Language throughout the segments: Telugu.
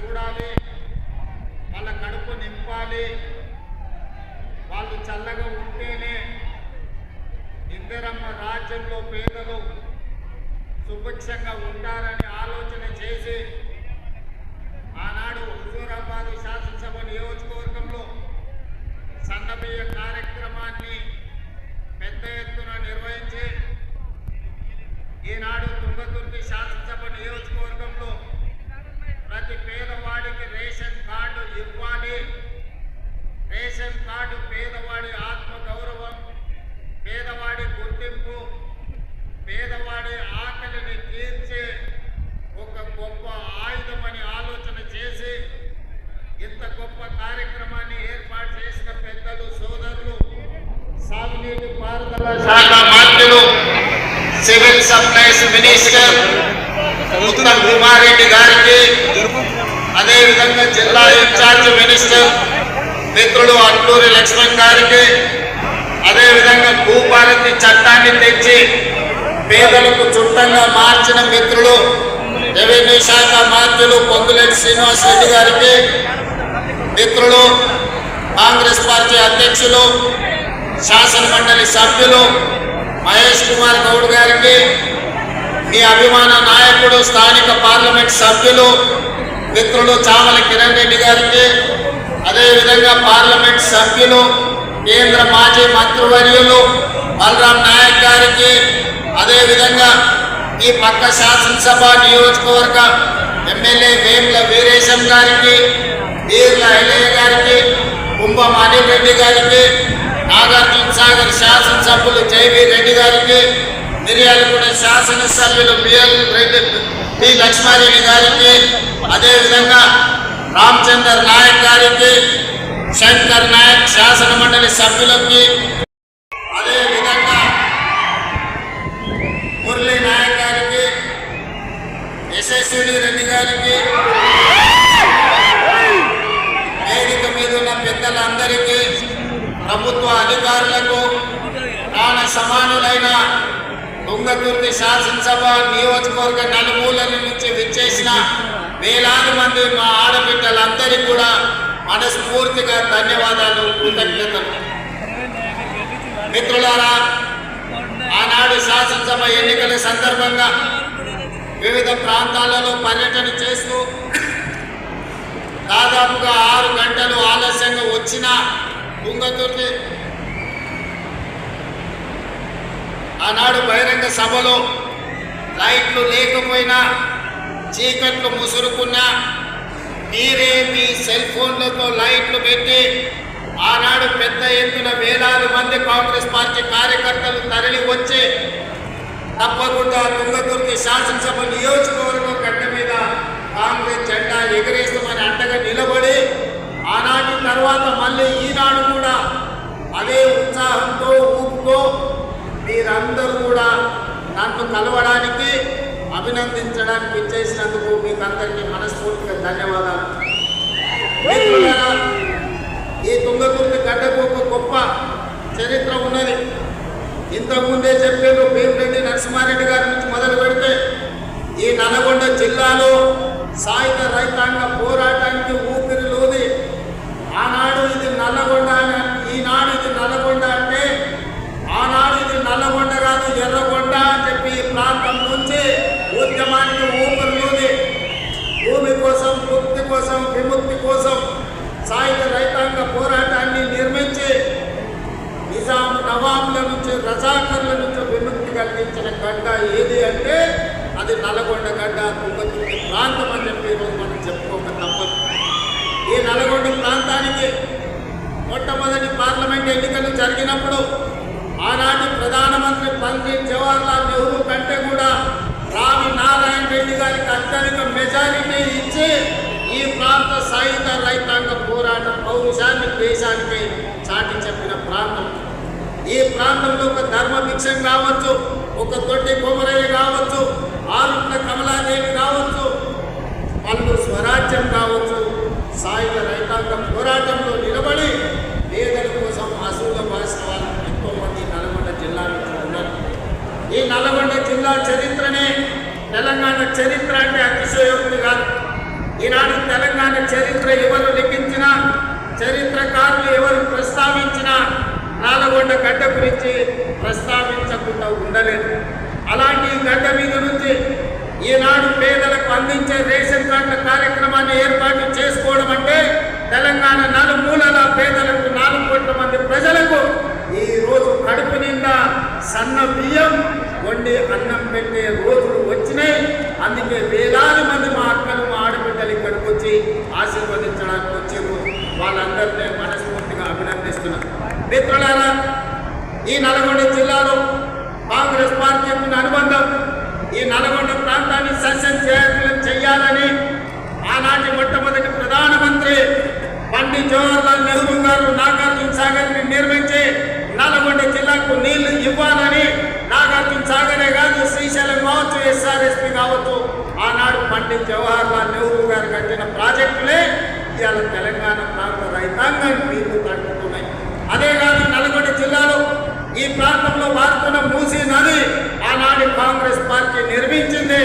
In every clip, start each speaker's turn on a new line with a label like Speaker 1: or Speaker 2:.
Speaker 1: చూడాలి. వాళ్ళ కడుపు నింపాలి. వాళ్ళు చల్లగా ఉంటేనే ఇందిరమ్మ రాజ్యంలో పేదలు సుభిక్షంగా ఉంటారని ఆలోచన చేసి ఆనాడు హుజూరాబాద్ శాసనసభ నియోజకవర్గంలో సన్నబియ్య కార్యక్రమాన్ని పెద్ద ఎత్తున నిర్వహించి ఈనాడు తుంగతుర్తి శాసనసభ నియోజకవర్గంలో ప్రతి పేదవాడికి రేషన్ కార్డు ఇవ్వాలి రేషన్ కార్డు పేదవాడి ఆత్మ గౌరవం పేదవాడి గుర్తింపు పేదవాడి ఆకలిని తీర్చే ఒక గొప్ప ఆయుధమని ఆలోచన చేసి ఇంత గొప్ప కార్యక్రమాన్ని ఏర్పాటు చేసిన పెద్దలు సోదరులు సాగునీటి పారుదల శాఖ మంత్రులు civil supplies minister Uttam Kumar Reddy గారికి అదేవిధంగా జిల్లా ఇన్ఛార్జ్ మినిస్టర్ మిత్రులు అట్లూరి లక్ష్మణ్ గారికి అదేవిధంగా భూభారతి చట్టాన్ని తెచ్చి పేదలకు చుట్టంగా మార్చిన మిత్రులు రెవెన్యూ శాఖ మంత్రులు పొంగులేటి శ్రీనివాస్ రెడ్డి గారికి మిత్రులు కాంగ్రెస్ పార్టీ అధ్యక్షులు శాసన మండలి సభ్యులు మహేష్ కుమార్ గౌడ్ గారికి మీ అభిమాన నాయకుడు స్థానిక పార్లమెంట్ సభ్యులు మిత్రులు చామల కిరణ్ రెడ్డి గారికి అదేవిధంగా పార్లమెంట్ సభ్యులు కేంద్ర మాజీ మంత్రివర్యులు బలరాం నాయక్ గారికి అదేవిధంగా ఈ పక్క శాసనసభ నియోజకవర్గ ఎమ్మెల్యే వేముల వీరేశం గారికి వీర్ల ఎల్లయ్య గారికి కుంభం అనిల్ రెడ్డి గారికి నాగార్జున సాగర్ శాసనసభ్యులు జైవీ రెడ్డి గారికి మిర్యాలగూడ శాసనసభ్యులు బిఎల్ రెడ్డి పి లక్ష్మారెడ్డి గారికి అదేవిధంగా రామచందర్ నాయక్ గారికి శంకర్ నాయక్ శాసన మండలి సభ్యులకి అదేవిధంగా మురళీ నాయక్ గారికి యశస్విని రెడ్డి గారికి వేదిక మీద ఉన్న పెద్దలందరికీ ప్రభుత్వ అధికారులకు ప్రాణ సమానులైన తుంగతుర్తి శాసనసభ నియోజకవర్గ నలుమూలల నుంచి విచ్చేసిన వేలాది మంది మా ఆడబిడ్డలందరికీ కూడా మనస్ఫూర్తిగా ధన్యవాదాలు కృతజ్ఞతలు. మిత్రులారా ఆనాడు శాసనసభ ఎన్నికల సందర్భంగా వివిధ ప్రాంతాలలో పర్యటన చేస్తూ దాదాపుగా ఆరు గంటలు ఆలస్యంగా వచ్చిన తుంగతుర్తి ఆనాడు బహిరంగ సభలో లైట్లు లేకపోయినా చీకట్లు ముసురుకున్నా మీరే మీ సెల్ ఫోన్లతో లైట్లు పెట్టి ఆనాడు పెద్ద ఎత్తున వేలాది మంది కాంగ్రెస్ పార్టీ కార్యకర్తలు తరలి వచ్చి తప్పకుండా తుంగతుర్తి శాసనసభ నియోజకవర్గం గడ్డ మీద కాంగ్రెస్ జెండా ఎగరేస్తామని అండగా నిలబడి ఆనాటి తర్వాత మళ్ళీ ఈనాడు కూడా అదే ఉత్సాహంతో ఊపుతో మీరందరూ కూడా నన్ను కలవడానికి అభినందించడానికి ఇచ్చేసినందుకు మీకు అందరికీ మనస్ఫూర్తిగా ధన్యవాదాలు. ఈ తుంగతుర్తి గడ్డకు ఒక గొప్ప చరిత్ర ఉన్నది. ఇంతకుముందే చెప్పారు భీమరెడ్డి నరసింహారెడ్డి గారి నుంచి మొదలు పెడితే ఈ నల్గొండ జిల్లాలో సాయుధ రైతాంగ పోరాటానికి ఊపిరిలోది ఆనాడు ఇది నల్లగొండ అని ఈనాడు ఇది నల్లగొండ అంటే ఆనాడు ఇది నల్లగొండ కాదు ఎర్రగొండ అని చెప్పి ఈ ప్రాంతం నుంచి ఉద్యమానికి ఊపిరిలోది భూమి కోసం ముక్తి కోసం విముక్తి కోసం సాయుధ రైతాంగ పోరాటాన్ని నిర్మించి నిజాం నవాబుల నుంచి రజాకర్ల నుంచి విముక్తి కలిగించిన గడ్డ ఏది అంటే అది నల్గొండ గడ్డ తుంగతుర్తి ప్రాంతం అని చెప్పి ఈరోజు మనం చెప్పుకోక తప్పదు ఈ నల్గొండ ప్రాంతానికి మొట్టమొదటి పార్లమెంట్ ఎన్నికలు జరిగినప్పుడు ఆనాటి ప్రధానమంత్రి పండిత్ జవహర్లాల్ నెహ్రూ కంటే కూడా రావి నారాయణ రెడ్డి గారికి అత్యధిక మెజారిటీ ఇచ్చి ఈ ప్రాంత సాయుధ రైతాంగ పోరాట పౌరుషాన్ని దేశానికి చాటి చెప్పిన ప్రాంతం. ఈ ప్రాంతంలో ఒక ధర్మభిక్షం కావచ్చు ఒక తొట్టి కొమరయ్య కావచ్చు ఆరుట్ల కమలా తెలంగాణ చరిత్ర అంటే అతిశయోక్తి కాదు. ఈనాడు తెలంగాణ చరిత్ర ఎవరు లిఖించిన చరిత్రకారులు ఎవరు ప్రస్తావించిన నాలగొండ గడ్డ గురించి ప్రస్తావించకుండా ఉండలేదు. అలాంటి గడ్డ మీద నుంచి ఈనాడు పేదలకు అందించే రేషన్ కార్డుల కార్యక్రమాన్ని ఏర్పాటు చేసుకోవడం అంటే తెలంగాణ మూలల పేదలకు నాలుగు కోట్ల మంది ప్రజలకు ఈరోజు కడుపు నిండా సన్న బియ్యం వండి అన్నం పెట్టే రోజులు వచ్చినాయి. అందుకే వేలాది మంది మా అక్కలు మా ఆడబిడ్డలు ఇక్కడికి వచ్చి ఆశీర్వదించడానికి వచ్చారు వాళ్ళందరినీ మనస్ఫూర్తిగా అభినందిస్తున్నాను మిత్రులారా ఈ నల్గొండ జిల్లాలో కాంగ్రెస్ పార్టీ ఉన్న అనుబంధం ఈ నల్గొండ ప్రాంతాన్ని సస్యం చేయాలని చెయ్యాలని ఆనాటి మొట్టమొదటి ప్రధానమంత్రి పండిత్ జవహర్లాల్ నెహ్రూ గారు నాగార్జున సాగర్ని నిర్మించి నల్గొండ జిల్లాకు నీళ్ళు ఇవ్వాలని సాగరే శ్రీశైలం కావచ్చు ఎస్ఆర్ఎస్పి కావచ్చు ఆనాడు పండిత్ జవహర్లాల్ నెహ్రూ గారు కట్టిన ప్రాజెక్టులే ఇవాళ తెలంగాణ ప్రాంత రైతాంగాన్ని నీళ్ళు తట్టుకున్నాయి అదే కాదు నల్గొండ జిల్లాలో ఈ ప్రాంతంలో వాడుతున్న మూసీ నది ఆనాడు కాంగ్రెస్ పార్టీ నిర్మించింది.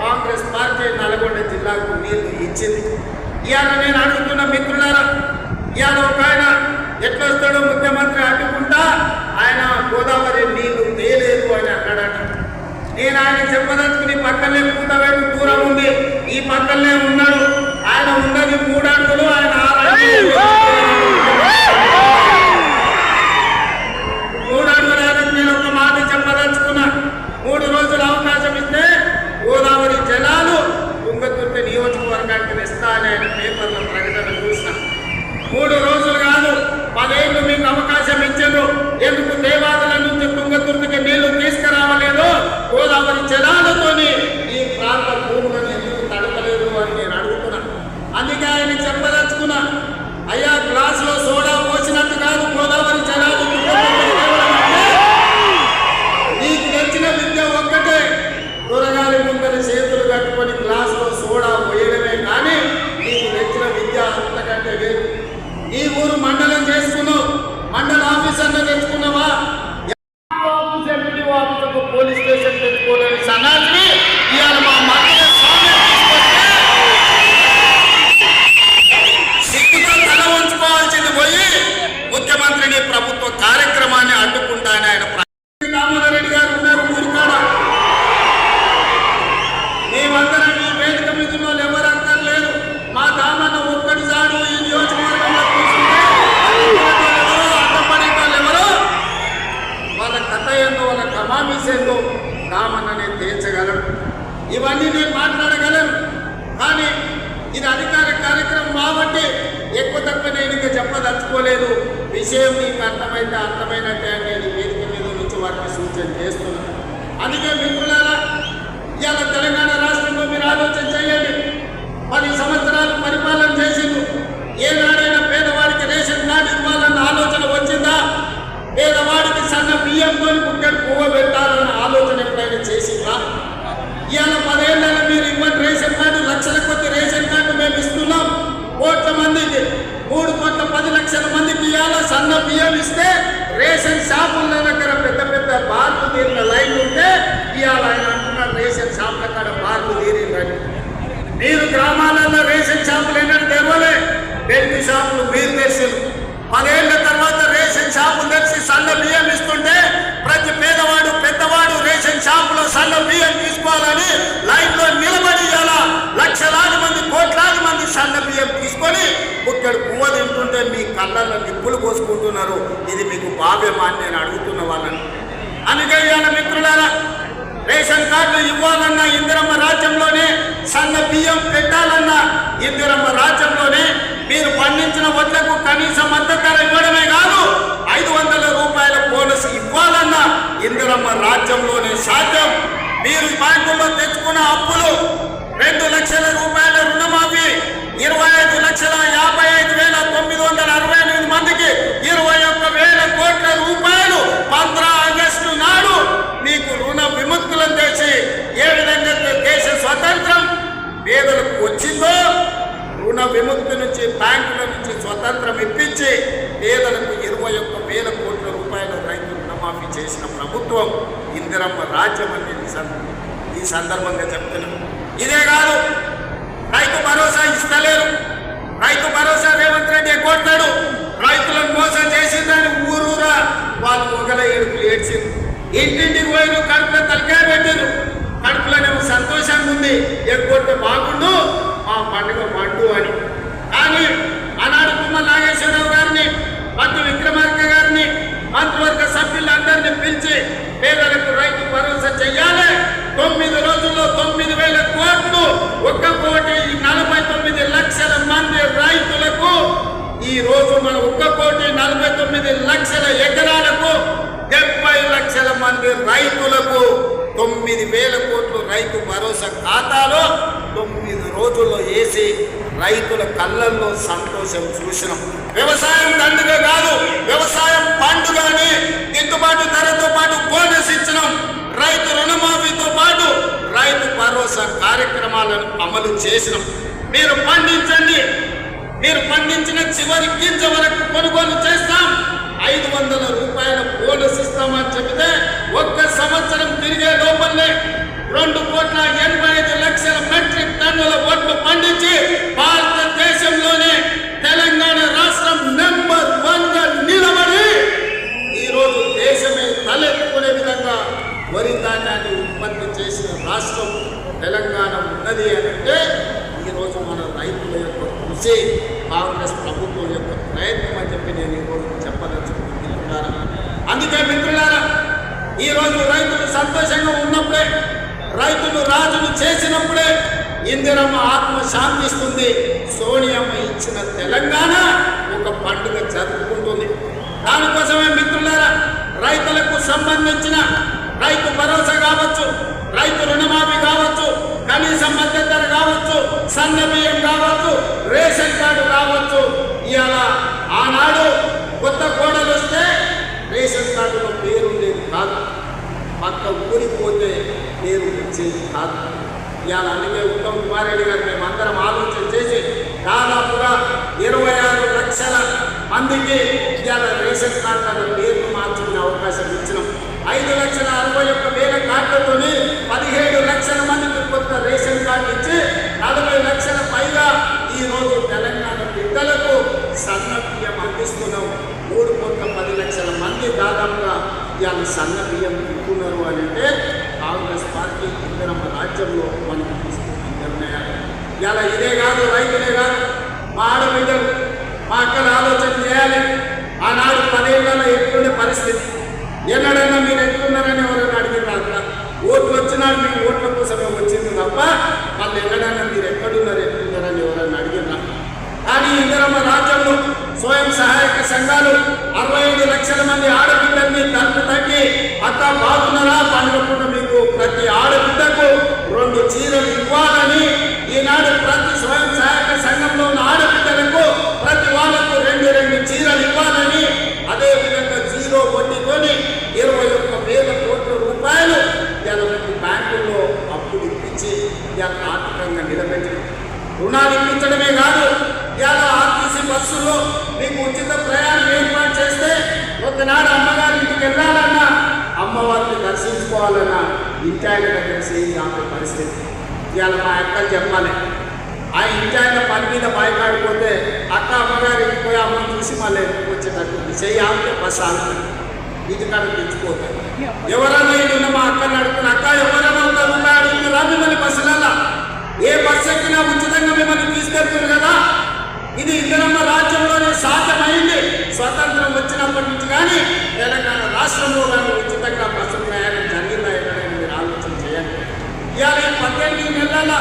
Speaker 1: కాంగ్రెస్ పార్టీ నల్గొండ జిల్లాకు నీళ్ళు ఇచ్చింది. ఇవాళ నేను అడుగుతున్న మిత్రులారా ఇవాళ ఒక ఆయన ఎట్లొస్తాడో ముఖ్యమంత్రి అడ్డుకుంటా ఆయన గోదావరి నీళ్ళు తేలేదు అని అన్నాడట నేను ఆయన చెప్పదలుచుకుని పక్కనే వైపు దూరం ఉంది. ఈ పక్కనే ఉన్నాడు. ఆయన ఉన్నది మూడు ఆయన ఆరు అడుగులు. మూడు అడుగులకు నేను ఒక మాట చెప్పదలుచుకున్నా మూడు రోజులు అవకాశం ఇస్తే గోదావరి జలాలు తుంగతుర్తి నియోజకవర్గానికి ఇస్తా అని ఆయన పేపర్లో ప్రకటన చూసిన మూడు రోజులు కాదు పదేళ్ళు మీకు అవకాశం ఇచ్చారు ఎందుకు దేవాదుల నుంచి తుంగతుర్తికి నీళ్ళు తీసుకురావలేదు గోదావరి జలాలతోని ఈ ప్రాంత భూములను ఎందుకు తడపలేదు అని నేను అడుగుతున్నా అందుకే ఆయన చెప్పదలుచుకున్నా అయ్యా గ్లాసులో సోడా పోసినట్టు కాదు గోదావరి జలాలు తుంగతుర్తికి తేవడం అంటే నీకు తెచ్చిన విద్య ఒక్కటే కూరగాయల ముందర చేతులు కట్టుకొని గ్లాసులో సోడా పోయడమే కానీ నీకు తెచ్చిన విద్య అంతకంటే వేరు ఈ ఊరు మండలం చేసుకున్నావు మండల ఆఫీసర్ని తెచ్చుకున్నావా ఆఫీస్ ఎంపీడీఓ ఆఫీసర్కు పోలీస్ స్టేషన్ తెచ్చుకోలేని సన్నాసిని ఇవాళ మా మధ్య స్వామి తీసుకొస్తే సిగ్గుతో తల ఉంచుకోవాల్సింది పోయి ముఖ్యమంత్రిని ప్రభుత్వ కార్యక్రమాన్ని అడ్డుకుంటానని ఆయన ప్ర- దామోదర్ రెడ్డి గారు ఉన్నారు ఊరికాడ మేమందరం ఈ వేదిక మీద ఉన్న వాళ్ళు ఎవరు అక్కర్లేదు మా దామన్న ఒక్కడి సాడు ఈ నియోజకవర్గంలో కూర్చుంటే అడ్డుకునేటోళ్ళు ఎవరో, అడ్డపడేటోళ్ళు ఎవరో వాళ్ళ కథ ఏందో వాళ్ళ కమామీస్ ఏందో దామన్ననే తేల్చగలరు ఇవన్నీ నేను మాట్లాడగలను కానీ ఇది అధికార కార్యక్రమం కాబట్టి ఎక్కువ తక్కువ నేను ఇంకా చెప్పదలుచుకోలేదు విషయం మీకు అర్థమైతే అర్థమైనట్టే అని నేను వేదిక మీద నుంచి వారికి సూచన చేస్తున్నాను అందుకే మిత్రులారా ఇవాళ తెలంగాణ రాష్ట్రంలో మీరు ఆలోచన చేయండి. పది సంవత్సరాలు పరిపాలన చేసిండు ఏనాడైనా పేదవాడికి రేషన్ కార్డు ఇవ్వాలన్న ఆలోచన వచ్చిందా? పేదవాడికి సన్న బియ్యంతో కుక్కడి పువ్వ పెట్టాలన్న ఆలోచన ఎప్పుడైనా చేసిందా ఇవాళ పదేళ్ళలో మీరు ఇవ్వండి రేషన్ కార్డు లక్షల కొద్ది రేషన్ కార్డు మేము ఇస్తున్నాం కోట్ల మందికి మూడు కోట్ల పది లక్షల మందికి ఇవాళ సన్న బియ్యం ఇస్తే రేషన్ షాపుల దగ్గర పెద్ద పెద్ద బార్లు తీరిన లైన్లు ఉంటే ఇవాళ ఆయన అంటున్నారు రేషన్ షాపుల కాడ బార్లు తీరిందని మీరు గ్రామాలలో రేషన్ షాపులు ఏంటంటే తెరవలే బెల్ట్ షాపులు మీరు తెరిచారు పదేళ్ళ తర్వాత రేషన్ షాపులు తెరిచి సన్న బియ్యం ఇస్తుంటే ప్రతి పేదవాడు పెద్దవాడు రేషన్ షాపులో సన్న బియ్యం తీసుకోవాలని లైన్లో నిలబడి ఇలా లక్షలాది మంది కోట్లాది మంది సన్న బియ్యం తీసుకొని ఇక్కడ పువ్వ తింటుంటే మీ కళ్ళల్లో నిప్పులు పోసుకుంటున్నారు ఇది మీకు భావ్యమా అని నేను అడుగుతున్న వాళ్ళని అందుకే ఇవాళ మిత్రులారా రేషన్ కార్డు ఇవ్వాలన్నా ఇందిరమ్మ రాజ్యంలోనే సన్న బియ్యం పెట్టాలన్నా ఇందిరమ్మ రాజ్యంలోనే మీరు పండించిన వడ్లకు కనీస మద్దతు ధర ఇవ్వడమే కాదు ఐదు వందల రూపాయల బోనస్ ఇవ్వాలన్నా ఇందిరమ్మ రాజ్యంలోనే సాధ్యం. మీరు బ్యాంకుల్లో తెచ్చుకున్న అప్పులు రెండు లక్షల రూపాయల రుణమాఫీ ఇరవై ఐదు లక్షల యాభై ఐదు వేల తొమ్మిది వందల అరవై ఎనిమిది మందికి ఇరవై ఒక్క వేల కోట్ల రూపాయలు పంద్రా ఉన్న విముక్తులను చేసి ఏ విధంగా దేశ స్వతంత్రం పేదలకు వచ్చిందో రుణ విముక్తి నుంచి బ్యాంకుల నుంచి స్వతంత్రం ఇప్పించి పేదలకు ఇరవై ఒక్క వేల కోట్ల రూపాయల రైతు రుణమాఫీ చేసిన ప్రభుత్వం ఇందిరమ్మ రాజ్యం అని ఈ సందర్భంగా చెప్తున్నాం. ఇదే కాదు రైతు భరోసా ఇస్తలేరు. రైతు భరోసా రేవంత్ రెడ్డి కొట్టాడు. రైతులను మోసం చేసిందని ఊరూరా వాళ్ళు ఒకల ఏడుపులు ఏడ్చింది ఇంటింటికి పోయిన కడుపులో తలకాయ పెట్టారు కడుపులోనేమో సంతోషంగా ఉంది. ఎక్కువ బాగుండు మా పండుగ పండు అని. కానీ ఆనాడు తుమ్మ నాగేశ్వరరావు గారిని మంత్రి విక్రమార్క గారిని మంత్రివర్గ సభ్యులందరినీ పిలిచి పేదలకు రైతు భరోసా చెయ్యాలి తొమ్మిది రోజుల్లో తొమ్మిది వేల కోట్లు ఒక్క కోటి నలభై తొమ్మిది లక్షల మంది రైతులకు ఈ రోజు మన ఒక్క కోటి నలభై తొమ్మిది లక్షల ఎకరాలకు డెబ్బై లక్షల మంది రైతులకు తొమ్మిది వేల కోట్లు రైతు భరోసా ఖాతాలో తొమ్మిది రోజుల్లో వేసి రైతుల కళ్ళల్లో సంతోషం చూసినాం. వ్యవసాయం దండుగ కాదు వ్యవసాయం పండుగ దిద్దుబాటు ధరతో పాటు బోనస్ ఇచ్చినాం. రైతు రుణమాఫీతో పాటు రైతు భరోసా కార్యక్రమాలను అమలు చేసినాం. మీరు పండించండి మీరు పండించిన చివరి గింజ వరకు కొనుగోలు చేస్తాం. ఐదు వందల రూపాయల బోనస్ ఇస్తామని చెబితే ఒక్క సంవత్సరం తిరిగే లోపలే రెండు కోట్ల ఎనభై ఐదు లక్షల మెట్రిక్ టన్నుల ఓట్లు పండించి భారతదేశంలోనే ఇచ్చిన తెలంగాణ ఒక పండుగ జరుపుకుంటుంది. దానికోసమే మిత్రులారా రైతులకు సంబంధించిన రైతు భరోసా కావచ్చు రైతు రుణమాఫీ కావచ్చు కనీస మద్దతు ధర కావచ్చు సన్న బియ్యం కావచ్చు రేషన్ కార్డు కావచ్చు. ఇవాళ ఆనాడు కొత్త కోడలు వస్తే రేషన్ కార్డులో పేరుండేది కాదు. పక్క ఊరికి పోతే పేరు వచ్చేది కాదు. ఇవాళ అందుకే ఉత్తమ్ కుమార్ రెడ్డి గారు మేము అందరం ఆలోచన చేసి దాదాపు అందుకే ఇవాళ రేషన్ కార్డుల పేర్లు మార్చుకునే అవకాశం ఇచ్చినాం. ఐదు లక్షల అరవై ఒక్క వేల కార్డులతోని పదిహేడు లక్షల మందికి కొత్త రేషన్ కార్డు ఇచ్చి నలభై లక్షల పైగా ఈ రోజు తెలంగాణ బిడ్డలకు సన్న బియ్యం అందిస్తున్నాం. మూడు కోట్ల పది లక్షల మంది దాదాపుగా ఇవాళ సన్న బియ్యం తింటున్నారు అని అంటే కాంగ్రెస్ పార్టీ ఇందిరమ్మ రాజ్యంలో మనం తీసుకున్న నిర్ణయాలు ఇలా ఇదే కాదు రైతులే కాదు మా ఆడబిడ్డలు మా అక్కలు ఆలోచన చేయాలి. ఆనాడు పదేళ్ళలో ఎట్లుండే పరిస్థితి? ఎన్నడైనా మీరు ఎట్లున్నారని ఎవరైనా అడిగిన అక్కడ ఓట్లు వచ్చినాడు మీకు ఓట్ల కోసమే వచ్చింది తప్ప వాళ్ళు ఎన్నడైనా మీరు ఎక్కడున్నారు ఎట్లున్నారని ఎవరైనా అడిగినా కానీ ఇందిరమ్మ రాజ్యంలో స్వయం సహాయక సంఘాలు అరవై ఐదు లక్షల మంది ఆడపిల్లల్ని తలుపు తగ్గి అత్త బాగున్నారా? పండుగ మీకు ప్రతి దర్శించుకోవాలన్న ఇంటాయన ఆయన దగ్గర చేయి ఆపే పరిస్థితి. ఇవాళ మా అక్కలు చెప్పాలి. ఆ ఇంటాయన పని మీద బయకాడిపోతే అక్క అమ్మగారు ఇంటికి పోయి అమ్మని చూసి మళ్ళీ వచ్చేటట్టు చెయ్యి ఆపితే బస్సు ఇది ఇంటికాడ తెచ్చిపోతాయి ఎవరన్నా ఉన్న మా అక్కని అడుగుతున్న అక్క ఎవరైనా ఉన్నారు అడుగుతున్నా మిమ్మల్ని బస్సులల్లా ఏ బస్సు ఎక్కినా ఉచితంగా మిమ్మల్ని తీసుకెళ్తున్నారు కదా? ఇది ఇంద్రమ్మ రాజ్యంలోనే సాధ్యమైంది. స్వతంత్రం వచ్చినప్పటి నుంచి కానీ తెలంగాణ రాష్ట్రంలో కానీ ఉచితంగా బస్సు ప్రయాణం జరిగిందా ఎక్కడైనా మీరు ఆలోచన చేయండి ఇవాళ ఈ పద్దెనిమిది నెలల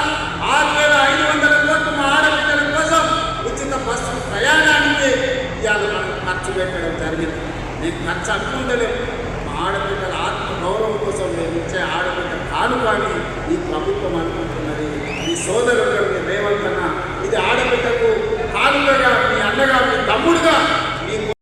Speaker 1: ఆరు వేల ఐదు వందల కోట్లు మా ఆడపిల్లల కోసం ఉచిత బస్సు ప్రయాణానికి ఇవాళ మనం ఖర్చు పెట్టడం జరిగింది నేను ఆడబిడ్డల ఆడపిల్లల ఆత్మ గౌరవం కోసం మేము ఇచ్చే ఆడబిడ్డ కాను కానీ ఈ ప్రభుత్వం అనుకుంటున్నది. ఈ సోదరుడు మీ రేవంత్ అన్న ఇది ఆడబిడ్డకు కానుకగా మీ అన్నగా మీ తమ్ముడుగా